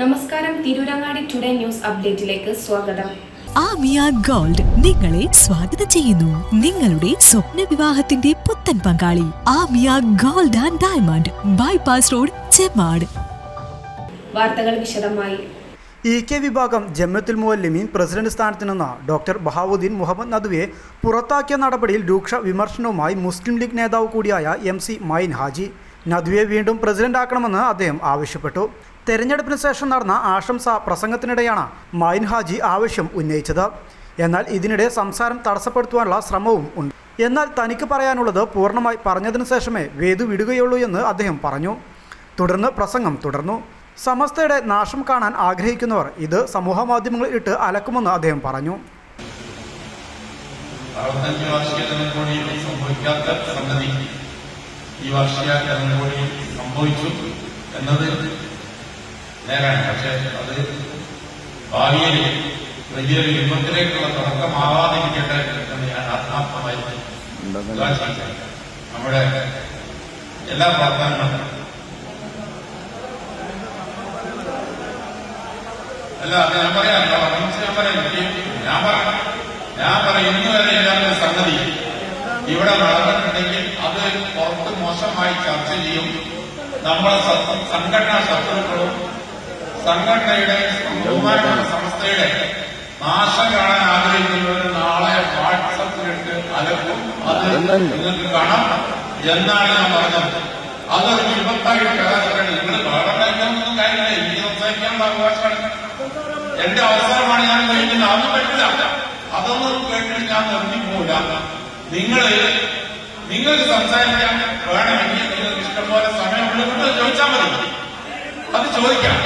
നമസ്കാരം Tirurangadi today news അപ്ഡേറ്റിലേക്ക് സ്വാഗതം. Amiya gold നിങ്ങളെ സ്വാഗതം ചെയ്യുന്നു. നിങ്ങളുടെ സ്വപ്ന വിവാഹത്തിന്റെ പുത്തൻ പങ്കാളി Amiya gold and diamond bypass road Chemmad വാർത്തകൾ വിശദമായി. ഇ കെ വിഭാഗം ജമ്മത്തുൽ മുവല്ലിമീൻ പ്രസിഡന്റ് സ്ഥാനത്ത് നിന്ന് ഡോക്ടർ ബഹാവുദ്ദീൻ മുഹമ്മദ് നദ്വയെ പുറത്താക്കിയ നടപടിയിൽ രൂക്ഷ വിമർശനവുമായി മുസ്ലിം ലീഗ് നേതാവ് കൂടിയായ എം സി മൈൻ ഹാജി. നദ്വയെ വീണ്ടും പ്രസിഡന്റ് ആക്കണമെന്ന് അദ്ദേഹം ആവശ്യപ്പെട്ടു. തെരഞ്ഞെടുപ്പിന് ശേഷം നടന്ന ആശംസാ പ്രസംഗത്തിനിടെയാണ് മൈൻ ഹാജി ആവശ്യം ഉന്നയിച്ചത്. എന്നാൽ ഇതിനിടെ സംസാരം തടസ്സപ്പെടുത്തുവാനുള്ള ശ്രമവും ഉണ്ട്. എന്നാൽ തനിക്ക് പറയാനുള്ളത് പൂർണമായി പറഞ്ഞതിന് ശേഷമേ വേദു വിടുകയുള്ളൂ എന്ന് അദ്ദേഹം പറഞ്ഞു. തുടർന്ന് പ്രസംഗം തുടർന്നു. സമസ്തയുടെ നാശം കാണാൻ ആഗ്രഹിക്കുന്നവർ ഇത് സമൂഹ മാധ്യമങ്ങളിൽ ഇട്ട് അലക്കുമെന്ന് അദ്ദേഹം പറഞ്ഞു. സംഭവിക്കാത്ത സംഗതി ഈ സംഭവിച്ചു എന്നത് നേരാണ്. പക്ഷെ അത് ഭാവിയിൽ വലിയൊരു യുദ്ധത്തിലേക്കുള്ള തുടക്കമാവാതിരിക്കട്ടെ എന്ന് ഞാൻ ആത്മാർത്ഥമായി. നമ്മുടെ എല്ലാ പ്രവർത്തനങ്ങളും അല്ല അത് ഞാൻ പറയാം. കേട്ടോ. ഞാൻ പറയാം. ഞാൻ പറയാം. ഞാൻ പറയാം. ഇന്ന് വരെ ഇല്ലാത്ത സംഗതി. ഇവിടെ നടന്നിട്ടുണ്ടെങ്കിൽ അത് പുറത്ത് മോശമായി ചർച്ച ചെയ്യും. നമ്മളെ സംഘടനാ ശത്രുക്കളും സംഘടനയുടെ ബഹുമാനപ്പെട്ട സംസ്ഥയുടെ നാശം കാണാൻ ആഗ്രഹിക്കുന്നവർ നാളെ വാട്സപ്പിലിട്ട് അലക്കും അത് നിങ്ങൾക്ക് കാണാം. എന്നാണ് ഞാൻ പറഞ്ഞത്. അതൊരു വിപത്തായിട്ട് കഥാചരണം നിങ്ങൾ വേറെ കാര്യങ്ങളൊന്നും കാര്യമില്ല. എനിക്ക് സംസാരിക്കാനുള്ള അവകാശമാണ് എന്റെ അവസരമാണ് ഞാൻ കഴിഞ്ഞത് അതൊന്നും പറ്റില്ല. അതൊന്നും കേട്ടിട്ട് ഞാൻ നിർത്തി പോകില്ല നിങ്ങൾ നിങ്ങൾക്ക് സംസാരിക്കാൻ വേണമെങ്കിൽ നിങ്ങൾക്ക് ഇഷ്ടംപോലെ സമയമുള്ളത് ചോദിച്ചാൽ മതി. അത് ചോദിക്കാം.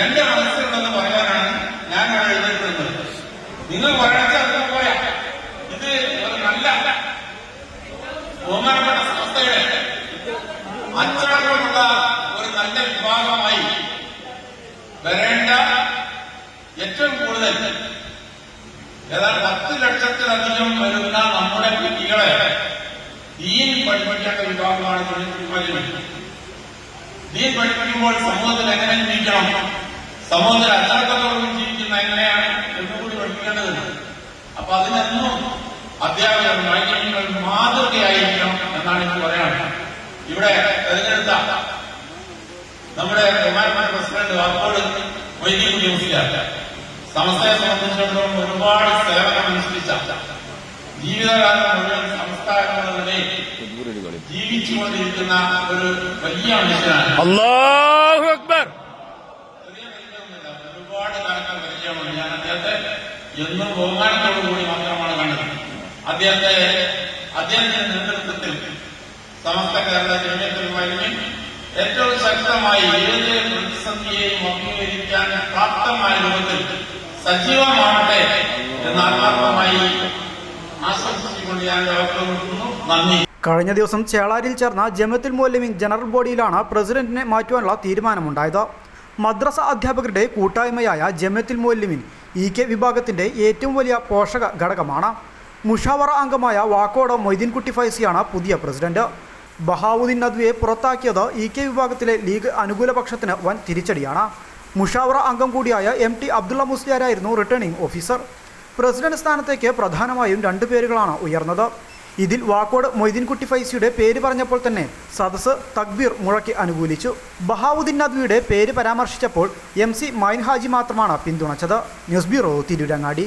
എന്റെ മനസ്സിലുണ്ടെന്ന് പറയാനാണ് ഞാൻ എഴുതിയിട്ടുള്ളത് നിങ്ങൾ പറയണത് അത് പോയാ. ഇത് നല്ല ബഹുമാനപ്പെട്ട സംസ്ഥയുടെ അച്ചടക്കമുള്ള ഒരു നല്ല വിഭാഗമായി വരേണ്ട ഏറ്റവും കൂടുതൽ ഏതാണ്ട് പത്ത് ലക്ഷത്തിലധികം വരുന്ന നമ്മുടെ കുട്ടികളെ ദീൻ പഠിപ്പിക്കേണ്ട വിഭാഗമാണ് തിരുവനന്തപുരം ദീൻ പഠിപ്പിക്കുമ്പോൾ സമൂഹത്തിൽ എങ്ങനെ ജീവിക്കണം? സമൂഹത്തിൽ അച്ചടക്കത്തോടും ജീവിക്കുന്ന എങ്ങനെയാണ് എന്നുകൂടി പഠിപ്പിക്കേണ്ടതുണ്ട് അപ്പൊ അതിനെന്നും അധ്യാപകർ വൈകല്യങ്ങൾ മാതൃകയായിരിക്കണം എന്നാണ് എനിക്ക് പറയാനുള്ളത്. ഇവിടെ തെരഞ്ഞെടുത്ത നമ്മുടെ ബഹുമാനപ്പെട്ട പ്രസിഡന്റ് വാക്കോട് വൈദ്യുതി ന്യൂസിലാണ് സംസ്ഥയെ സംബന്ധിച്ചിടത്തോളം ഒരുപാട് സേവനം അനുഷ്ഠിച്ച ജീവിതകാലം മുഴുവൻ സംസ്ഥാനങ്ങളുടെ ജീവിച്ചുകൊണ്ടിരിക്കുന്ന ഒരു വലിയ മനുഷ്യനാണ്. അല്ലാഹു അക്ബർ. ഒരുപാട് ഞാൻ അദ്ദേഹത്തെ എന്നും ബഹുമാനത്തോടു കൂടി മാത്രമാണ് കണ്ടത്. അദ്ദേഹത്തെ അദ്ദേഹത്തിന്റെ നേതൃത്വത്തിൽ സമസ്ത കേരള ജനതയുമായി ഏറ്റവും ശക്തമായി ഏത് പ്രതിസന്ധിയെയും അഭിമുഖീകരിക്കാൻ പ്രാപ്തമായ രൂപത്തിൽ സജീവമാവട്ടെ എന്ന് ആത്മാർത്ഥമായി ആശംസിച്ചുകൊണ്ട് ഞാൻ നന്ദി. കഴിഞ്ഞ ദിവസം ചേളാരിൽ ചേർന്ന ജമത്തുൽ മുവല്ലിമീൻ ജനറൽ ബോഡിയിലാണ് പ്രസിഡന്റിനെ മാറ്റുവാനുള്ള തീരുമാനമുണ്ടായത്. മദ്രസ അധ്യാപകരുടെ കൂട്ടായ്മയായ ജമത്തുൽ മുവല്ലിമീൻ ഇ കെ വിഭാഗത്തിന്റെ ഏറ്റവും വലിയ പോഷക ഘടകമാണ്. മുഷാവറ അംഗമായ വാക്കോട് മൊയ്തീൻകുട്ടി ഫൈസിയാണ് പുതിയ പ്രസിഡന്റ്. ബഹാവുദ്ദീൻ നദ്വിയെ പുറത്താക്കിയത് ഇ കെ വിഭാഗത്തിലെ ലീഗ് അനുകൂല പക്ഷത്തിന് വൻ തിരിച്ചടിയാണ്. മുഷാവറ അംഗം കൂടിയായ എം ടി അബ്ദുള്ള മുസ്ലിയാരായിരുന്നു റിട്ടേണിംഗ് ഓഫീസർ. പ്രസിഡന്റ് സ്ഥാനത്തേക്ക് പ്രധാനമായും രണ്ട് പേരുകളാണ് ഉയർന്നത്. ഇതിൽ വാക്കോട് മൊയ്തീൻകുട്ടി ഫൈസിയുടെ പേര് പറഞ്ഞപ്പോൾ തന്നെ സദസ് തക്ബീർ മുഴക്കി അനുകൂലിച്ചു. ബഹാവുദ്ദീൻ നദ്വിയുടെ പേര് പരാമർശിച്ചപ്പോൾ എം സി മൈൻ ഹാജി മാത്രമാണ് പിന്തുണച്ചത്. News bureau Tirurangadi.